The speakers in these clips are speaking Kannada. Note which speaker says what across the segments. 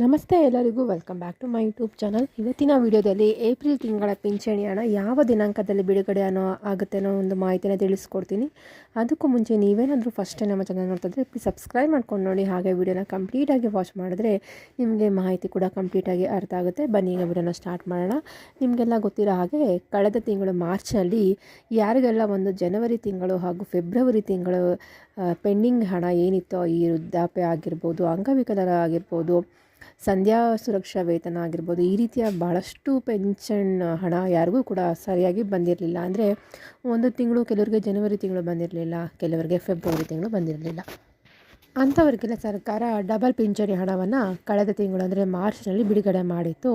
Speaker 1: ನಮಸ್ತೆ ಎಲ್ಲರಿಗೂ welcome back to my YouTube channel ಇವತ್ತಿನ ವಿಡಿಯೋದಲ್ಲಿ ಏಪ್ರಿಲ್ ತಿಂಗಳ ಪಿಂಚಣಿ ಹಣ ಯಾವ ದಿನಾಂಕದಲ್ಲಿ ಬಿಡುಗಡೆ ಅನ್ನೋ ಆಗುತ್ತೆ ಅನ್ನೋ ಒಂದು ಮಾಹಿತಿನ ತಿಳಿಸ್ಕೊಡ್ತೀನಿ. ಅದಕ್ಕೂ ಮುಂಚೆ ನೀವೇನಾದರೂ ಫಸ್ಟ್ ನಮ್ಮ ಚಾನಲ್ ನೋಡ್ತಿದ್ರೆ ಪ್ಲೀಸ್ ಸಬ್ಸ್ಕ್ರೈಬ್ ಮಾಡ್ಕೊಂಡು ನೋಡಿ. ಹಾಗೆ ವಿಡಿಯೋನ ಕಂಪ್ಲೀಟಾಗಿ ವಾಚ್ ಮಾಡಿದ್ರೆ ನಿಮಗೆ ಮಾಹಿತಿ ಕೂಡ ಕಂಪ್ಲೀಟಾಗಿ ಅರ್ಥ ಆಗುತ್ತೆ. ಬನ್ನಿ, ಈಗ ವಿಡಿಯೋನ ಸ್ಟಾರ್ಟ್ ಮಾಡೋಣ. ನಿಮಗೆಲ್ಲ ಗೊತ್ತಿರೋ ಹಾಗೆ ಕಳೆದ ತಿಂಗಳು ಮಾರ್ಚ್ನಲ್ಲಿ ಯಾರಿಗೆಲ್ಲ ಒಂದು ಜನವರಿ ತಿಂಗಳು ಹಾಗೂ ಫೆಬ್ರವರಿ ತಿಂಗಳು ಪೆಂಡಿಂಗ್ ಹಣ ಏನಿತ್ತೋ ಈ ವೃದ್ಧಾಪ್ಯ ಆಗಿರ್ಬೋದು, ಅಂಗವಿಕಲರ ಆಗಿರ್ಬೋದು ಸಂಧ್ಯಾ ಸುರಕ್ಷಾ ವೇತನ ಆಗಿರ್ಬೋದು, ಈ ರೀತಿಯ ಭಾಳಷ್ಟು ಪೆನ್ಷನ್ ಹಣ ಯಾರಿಗೂ ಕೂಡ ಸರಿಯಾಗಿ ಬಂದಿರಲಿಲ್ಲ. ಅಂದರೆ ಒಂದು ತಿಂಗಳು, ಕೆಲವರಿಗೆ ಜನವರಿ ತಿಂಗಳು ಬಂದಿರಲಿಲ್ಲ, ಕೆಲವರಿಗೆ ಫೆಬ್ರವರಿ ತಿಂಗಳು ಬಂದಿರಲಿಲ್ಲ. ಅಂಥವ್ರಿಗೆಲ್ಲ ಸರ್ಕಾರ ಡಬಲ್ ಪಿಂಚಣಿ ಹಣವನ್ನು ಕಳೆದ ತಿಂಗಳು, ಅಂದರೆ ಮಾರ್ಚ್ನಲ್ಲಿ ಬಿಡುಗಡೆ ಮಾಡಿತ್ತು.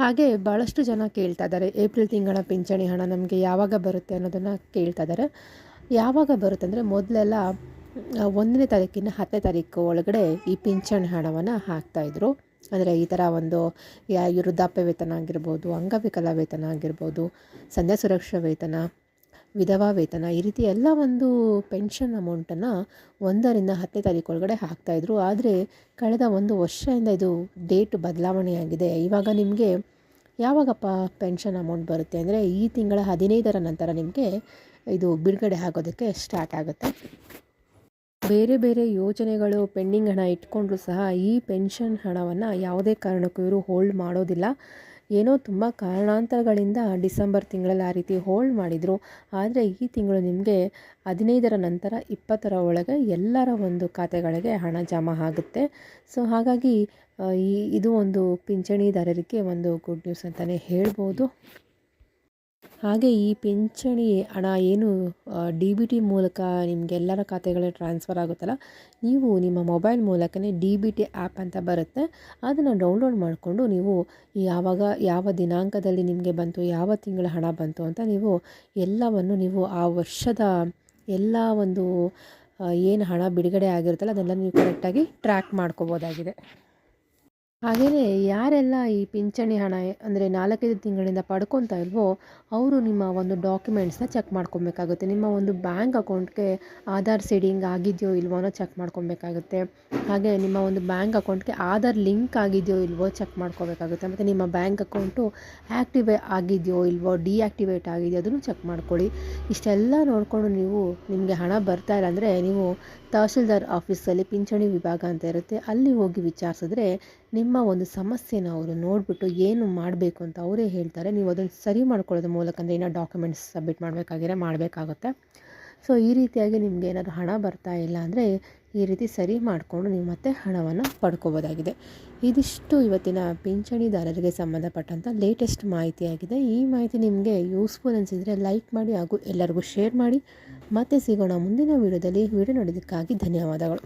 Speaker 1: ಹಾಗೆ ಭಾಳಷ್ಟು ಜನ ಕೇಳ್ತಾ ಇದ್ದಾರೆ, ಏಪ್ರಿಲ್ ತಿಂಗಳ ಪಿಂಚಣಿ ಹಣ ನಮಗೆ ಯಾವಾಗ ಬರುತ್ತೆ ಅನ್ನೋದನ್ನು ಕೇಳ್ತಾ ಇದ್ದಾರೆ. ಯಾವಾಗ ಬರುತ್ತೆ ಅಂದರೆ ಮೊದಲೆಲ್ಲ ಒಂದನೇ ತಾರೀಕಿನ ಹತ್ತನೇ ತಾರೀಕು ಒಳಗಡೆ ಈ ಪಿಂಚಣಿ ಹಣವನ್ನು ಹಾಕ್ತಾಯಿದ್ರು ಅಂದರೆ ಈ ಥರ ಒಂದು, ಯಾ ವೃದ್ಧಾಪ್ಯ ವೇತನ ಆಗಿರ್ಬೋದು, ಅಂಗವಿಕಲ ವೇತನ ಆಗಿರ್ಬೋದು, ಸಂಧ್ಯಾ ಸುರಕ್ಷಾ ವೇತನ, ವಿಧವಾ ವೇತನ, ಈ ರೀತಿ ಎಲ್ಲ ಒಂದು ಪೆನ್ಷನ್ ಅಮೌಂಟನ್ನು ಒಂದರಿಂದ ಹತ್ತನೇ ತಾರೀಕು ಒಳಗಡೆ ಹಾಕ್ತಾಯಿದ್ರು ಆದರೆ ಕಳೆದ ಒಂದು ವರ್ಷದಿಂದ ಇದು ಡೇಟ್ ಬದಲಾವಣೆಯಾಗಿದೆ. ಇವಾಗ ನಿಮಗೆ ಯಾವಾಗಪ್ಪ ಪೆನ್ಷನ್ ಅಮೌಂಟ್ ಬರುತ್ತೆ ಅಂದರೆ ಈ ತಿಂಗಳ ಹದಿನೈದರ ನಂತರ ನಿಮಗೆ ಇದು ಬಿಡುಗಡೆ ಆಗೋದಕ್ಕೆ ಸ್ಟಾರ್ಟ್ ಆಗುತ್ತೆ. ಬೇರೆ ಬೇರೆ ಯೋಜನೆಗಳು ಪೆಂಡಿಂಗ್ ಹಣ ಇಟ್ಕೊಂಡ್ರೂ ಸಹ ಈ ಪೆನ್ಷನ್ ಹಣವನ್ನು ಯಾವುದೇ ಕಾರಣಕ್ಕೂ ಇವರು ಹೋಲ್ಡ್ ಮಾಡೋದಿಲ್ಲ. ಏನೋ ತುಂಬ ಕಾರಣಾಂತರಗಳಿಂದ ಡಿಸೆಂಬರ್ ತಿಂಗಳಲ್ಲಿ ಆ ರೀತಿ ಹೋಲ್ಡ್ ಮಾಡಿದರು. ಆದರೆ ಈ ತಿಂಗಳು ನಿಮಗೆ ಹದಿನೈದರ ನಂತರ ಇಪ್ಪತ್ತರ ಒಳಗೆ ಎಲ್ಲರ ಒಂದು ಖಾತೆಗಳಿಗೆ ಹಣ ಜಮಾ ಆಗುತ್ತೆ. ಸೊ ಹಾಗಾಗಿ ಈ, ಇದು ಒಂದು ಪಿಂಚಣಿದಾರರಿಗೆ ಒಂದು ಗುಡ್ ನ್ಯೂಸ್ ಅಂತಲೇ ಹೇಳ್ಬೋದು. ಹಾಗೆ ಈ ಪಿಂಚಣಿ ಹಣ ಏನು ಡಿ ಬಿ ಟಿ ಮೂಲಕ ನಿಮಗೆಲ್ಲರ ಖಾತೆಗಳಿಗೆ ಟ್ರಾನ್ಸ್ಫರ್ ಆಗುತ್ತಲ್ಲ, ನೀವು ನಿಮ್ಮ ಮೊಬೈಲ್ ಮೂಲಕನೇ ಡಿ ಬಿ ಟಿ ಆ್ಯಪ್ ಅಂತ ಬರುತ್ತೆ. ಅದನ್ನು ಡೌನ್ಲೋಡ್ ಮಾಡಿಕೊಂಡು ನೀವು ಯಾವಾಗ, ಯಾವ ದಿನಾಂಕದಲ್ಲಿ ನಿಮಗೆ ಬಂತು, ಯಾವ ತಿಂಗಳ ಹಣ ಬಂತು ಅಂತ ನೀವು ಎಲ್ಲವನ್ನು ನೀವು ಆ ವರ್ಷದ ಎಲ್ಲ ಒಂದು ಏನು ಹಣ ಬಿಡುಗಡೆ ಆಗಿರುತ್ತಲ್ಲ ಅದೆಲ್ಲ ನೀವು ಕರೆಕ್ಟಾಗಿ ಟ್ರ್ಯಾಕ್ ಮಾಡ್ಕೋಬೋದಾಗಿದೆ. ಹಾಗೆಯೇ ಯಾರೆಲ್ಲ ಈ ಪಿಂಚಣಿ ಹಣ, ಅಂದರೆ ನಾಲ್ಕೈದು ತಿಂಗಳಿಂದ ಪಡ್ಕೊತಾ ಇಲ್ವೋ, ಅವರು ನಿಮ್ಮ ಒಂದು ಡಾಕ್ಯುಮೆಂಟ್ಸ್ನ ಚೆಕ್ ಮಾಡ್ಕೊಬೇಕಾಗುತ್ತೆ. ನಿಮ್ಮ ಒಂದು ಬ್ಯಾಂಕ್ ಅಕೌಂಟ್ಗೆ ಆಧಾರ್ ಸೀಡಿಂಗ್ ಆಗಿದೆಯೋ ಇಲ್ವೋ ಅನ್ನೋ ಚೆಕ್ ಮಾಡ್ಕೊಬೇಕಾಗುತ್ತೆ. ಹಾಗೆ ನಿಮ್ಮ ಒಂದು ಬ್ಯಾಂಕ್ ಅಕೌಂಟ್ಗೆ ಆಧಾರ್ ಲಿಂಕ್ ಆಗಿದೆಯೋ ಇಲ್ವೋ ಚೆಕ್ ಮಾಡ್ಕೋಬೇಕಾಗುತ್ತೆ. ಮತ್ತು ನಿಮ್ಮ ಬ್ಯಾಂಕ್ ಅಕೌಂಟು ಆ್ಯಕ್ಟಿವೇ ಆಗಿದೆಯೋ ಇಲ್ವೋ ಡಿಆ್ಯಕ್ಟಿವೇಟ್ ಆಗಿದೆಯೋ ಅದನ್ನು ಚೆಕ್ ಮಾಡ್ಕೊಳ್ಳಿ. ಇಷ್ಟೆಲ್ಲ ನೋಡಿಕೊಂಡು ನೀವು ನಿಮಗೆ ಹಣ ಬರ್ತಾ ಇಲ್ಲ ಅಂದರೆ ನೀವು ತಹಶೀಲ್ದಾರ್ ಆಫೀಸಲ್ಲಿ ಪಿಂಚಣಿ ವಿಭಾಗ ಅಂತ ಇರುತ್ತೆ. ಅಲ್ಲಿ ಹೋಗಿ ವಿಚಾರಿಸಿದ್ರೆ ನಿಮ್ಮ ಒಂದು ಸಮಸ್ಯೆನ ಅವರು ನೋಡಿಬಿಟ್ಟು ಏನು ಮಾಡಬೇಕು ಅಂತ ಅವರೇ ಹೇಳ್ತಾರೆ. ನೀವು ಅದನ್ನು ಸರಿ ಮಾಡ್ಕೊಳ್ಳೋದ್ರ ಮೂಲಕ ಅಂದರೆ ಏನೋ ಡಾಕ್ಯುಮೆಂಟ್ಸ್ ಸಬ್ಮಿಟ್ ಮಾಡಬೇಕಾಗಿರೋ ಮಾಡಬೇಕಾಗುತ್ತೆ. ಸೊ ಈ ರೀತಿಯಾಗಿ ನಿಮಗೆ ಏನಾದರೂ ಹಣ ಬರ್ತಾ ಇಲ್ಲ ಅಂದರೆ ಈ ರೀತಿ ಸರಿ ಮಾಡಿಕೊಂಡು ನೀವು ಮತ್ತೆ ಹಣವನ್ನು ಪಡ್ಕೋಬೋದಾಗಿದೆ. ಇದಿಷ್ಟು ಇವತ್ತಿನ ಪಿಂಚಣಿದಾರರಿಗೆ ಸಂಬಂಧಪಟ್ಟಂಥ ಲೇಟೆಸ್ಟ್ ಮಾಹಿತಿಯಾಗಿದೆ. ಈ ಮಾಹಿತಿ ನಿಮಗೆ ಯೂಸ್ಫುಲ್ ಅನಿಸಿದರೆ ಲೈಕ್ ಮಾಡಿ ಹಾಗೂ ಎಲ್ಲರಿಗೂ ಶೇರ್ ಮಾಡಿ. ಮತ್ತೆ ಸಿಗೋಣ ಮುಂದಿನ ವೀಡಿಯೋದಲ್ಲಿ ವಿಡಿಯೋ ನೋಡಿದ್ದಕ್ಕಾಗಿ ಧನ್ಯವಾದಗಳು.